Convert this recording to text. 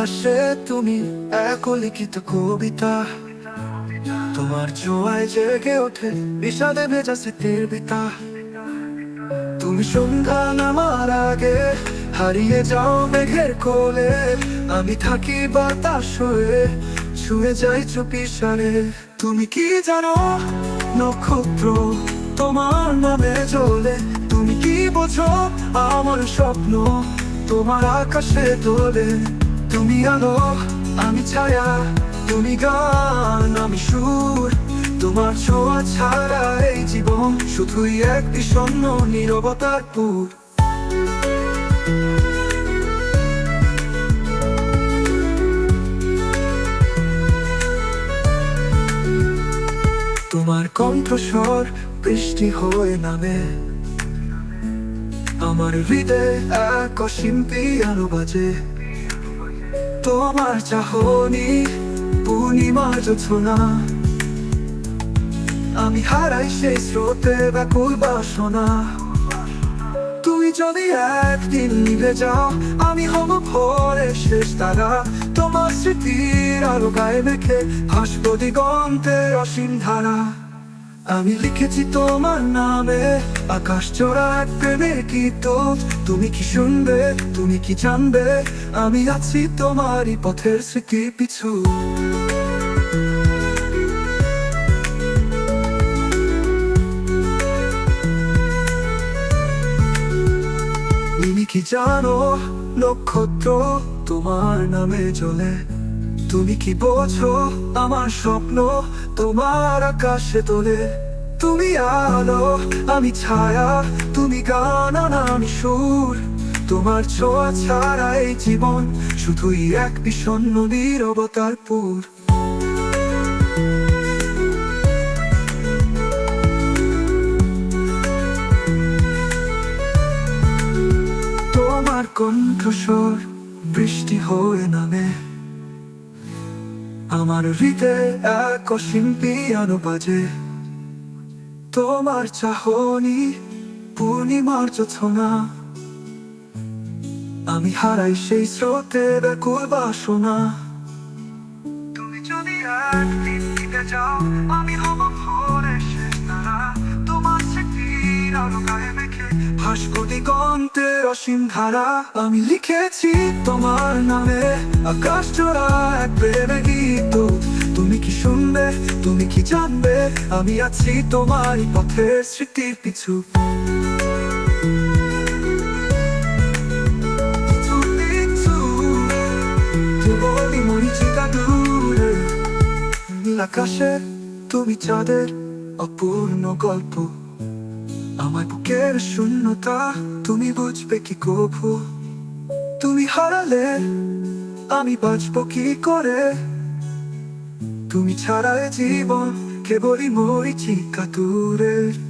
আকাশে তুমি এক লিখিত কবিতা। তোমার জোয়ায় জেগে ওঠে বিষাদে ভেজা স্মৃতির বিতা। তুমি সন্ধ্যা নামার আগে হারিয়ে যাও মেঘের কোলে। আমি থাকি বাতাস হয়ে, ছুঁয়ে যাই চুপি সারে। তুমি কি জানো, নক্ষত্র তোমার নামে জ্বলে। তুমি কি বোঝো, আমার স্বপ্ন তোমার আকাশে দোলে তুমি আলো আমি ছায়া, তুমি গান, আমি সুর। তোমার ছোঁয়া ছাড়া এই জীবন শুধুই এক বিষণ্ণ নীরবতার পুর। তোমার কণ্ঠস্বর বৃষ্টি হয়ে নামে। আমার হৃদয়ে এক অসীম পিয়ানো বাজে। তোমার চাহনি পূর্ণিমার যোছনা আমি হারাই সেই স্রোতে ব্যাকুল বাসনা। তুমি যদি একদিন নিভে যাও, আমি হব ভোরের শেষ তারা। তোমার স্মৃতির আলো গায়ে মেখে দিগন্তের অসীম ধারা। আমি লিখেছি তোমার নামে, আকাশ চোরা এক প্রেমের গীত তুমি কি শুনবে? তুমি কি জানবে? আমি আছি তোমারই পথের স্মৃতি পিছু তুমি কি জানো, নক্ষত্র তোমার নামে জ্বলে? তুমি কি বোঝো আমার স্বপ্ন? তোমার আকাশে তোলে তুমি আলো, আমি ছায়া, তুমি গান আমি সুর। তোমার ছোঁয়া ছাড়া এই জীবন শুধুই এক বিষণ্ণ নীরবতার পুর। তোমার কণ্ঠস্বর বৃষ্টি হয়ে নামে। আমার হৃদয়ে এক অসীম পিয়ানো বাজে। তোমার চাহনি পূর্ণিমার চোনা আমি হারাই সেই স্রোতে ব্যাকুল বাসনা। তুমি যদি একদিন যাও, আমি ভাস্কো অসীম ধারা আমি লিখেছি তোমার নামে। আকাশ এক প্রেমে গীত। তুমি কি শুনবে? তুমি কি জানবে? আমি আছি তোমারই পথের স্মৃতির পিছু। পিছু পিছু কেবলই মরিচিকা আকাশে তুমি চাঁদের অপূর্ণ গল্প। আমার বুকের শূন্যতা, তুমি বুঝবে কি কভু তুমি হারালে, আমি বাঁচব কি করে? তুমি ছাড়ায় জীবন কেবলই মরিচিকা দূরের